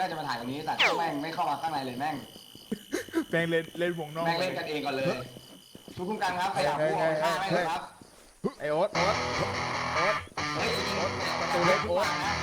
น่าจะมาถ่ายตรงนี้แต่แม่งไม่เข้ามาข้างในเลยแม่งแม่งเล่นเล่นวงนอกแม่งเล่นกันเองก่อนเลยทุกคุ้มกันครับขยับพวกข้างแม่งเลยครับไอโอ๊ตโอ๊ตโอ๊ตเฮ้ยประตูเล็กโอ๊ตนะ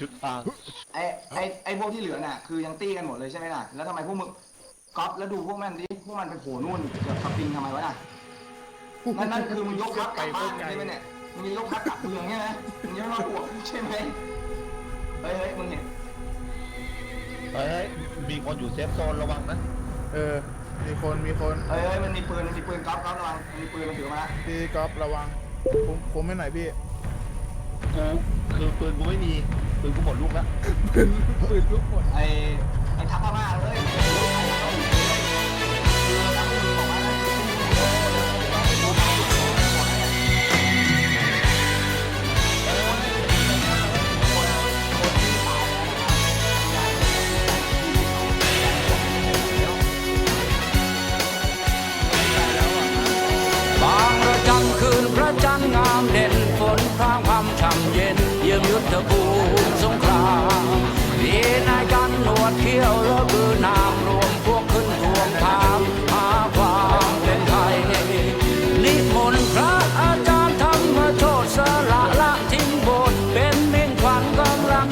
ชุดตางไอไอไอพวกที่เหลือน่ะคือยังตี้กันหมดเลยใช่ไหมล่ะแล้วทำไมพวกมึงก๊อฟแล้วดูพวกมันดิพวกมันไปโผล่นู่นเกือบสปริงทำไมวะน่ะนั่นนั่นคือมึงยกทัพกลับบ้านใช่ไหมเนี่ยมึงยกทัพกลับเมืองใช่ไหมมึงยังมาบวกใช่ไหมเฮ้ยเฮ้ยมึงเนี่ยเฮ้ยมีคนอยู่เซฟโซนระวังนะเออ มีคนมีคนเฮ้ยเฮ้ยมันมีปืนมันมีปืนก๊อฟก๊อฟระวังมันมีปืนมันถือมาพี่ก๊อฟระวังผมผมไม่หน่อยพี่ กูคือปืนกูไม่มี ปืนกูหมดลูกแล้วปืนปืนทุกหมดไอไอทัพพม่าเลยบางระจันทร์คืนพระจันทร์งามเด่นฝนพรางพำช่ำเย็น เยี่ยมยุทธภู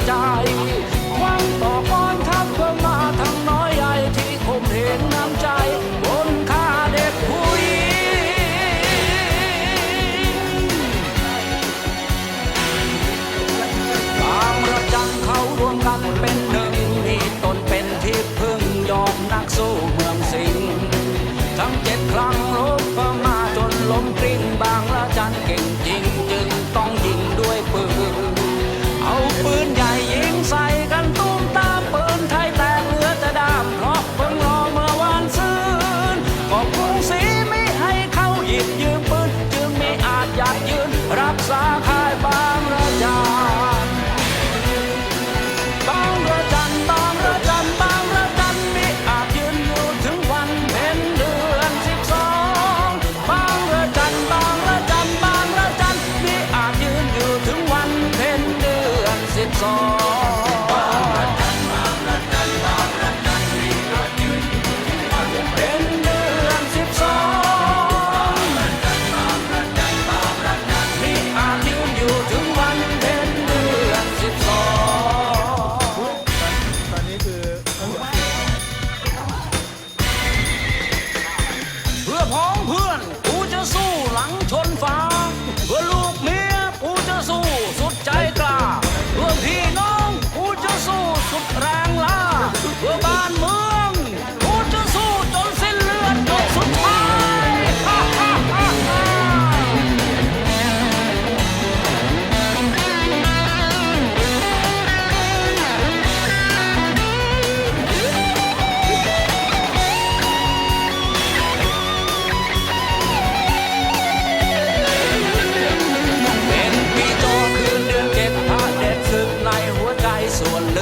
กำ พ้อ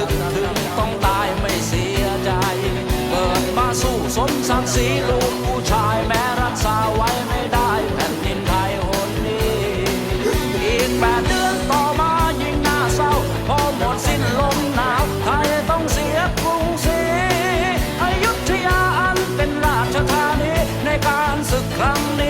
ลึกถึงต้องตายไม่เสียใจ เกิดมาสู้สมศักดิ์ศรีลูกผู้ชายแม้รักษาไว้ไม่ได้แผ่นดินไทยหนนี้ อีกแปดเดือนต่อมายิ่งน่าเศร้า พอหมดสิ้นลมหนาวไทยต้องเสียกรุงศรีอยุธยาอันเป็นราชธานีในการศึกครั้งนี้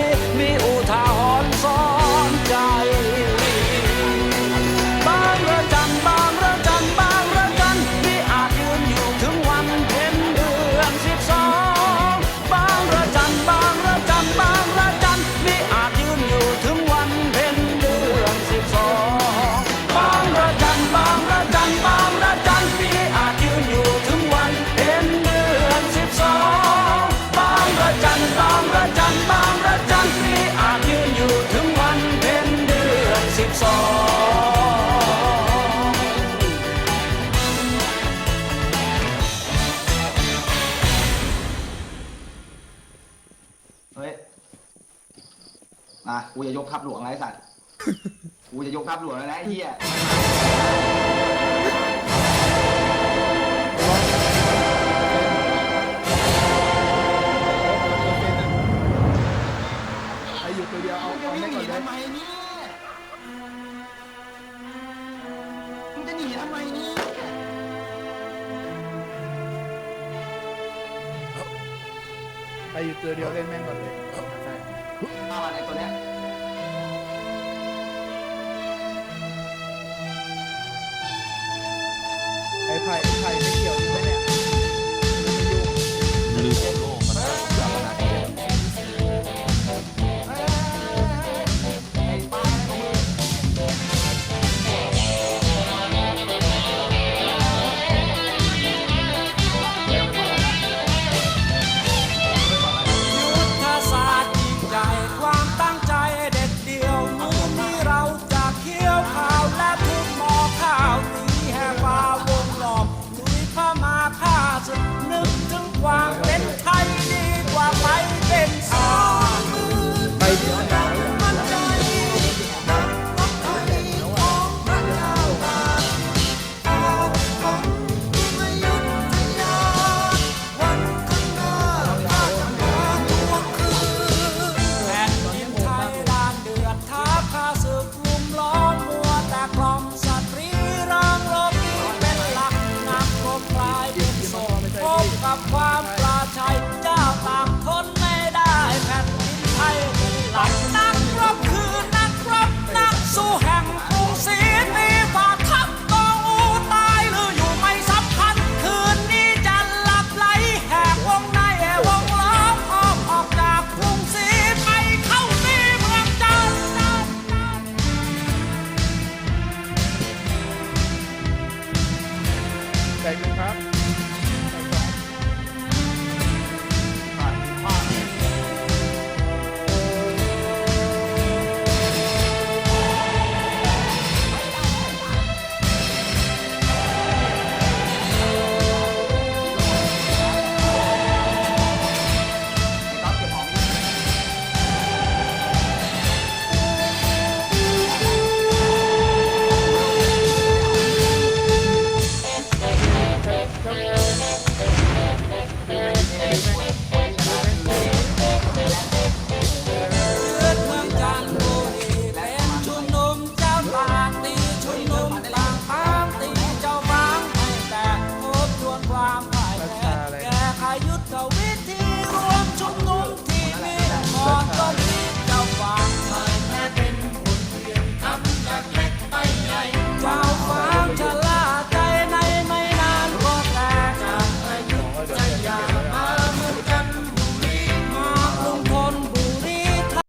มากูจะยกทัพหลวงไอ้สัตว์ กูจะยกทัพหลวงแล้วนะไอ้เหี้ยไอ้อยู่ตัวเดียวเอามึงจะเอาวิ่เล่งนหก่อนีนเลยทำไมเนี่ยมึงจะหนีทำไมเนี่ยไอ้อยู่ตัวเดียวเล่นแม่งก่อนเลย ใช่เอาอะไรตัวเนี้ย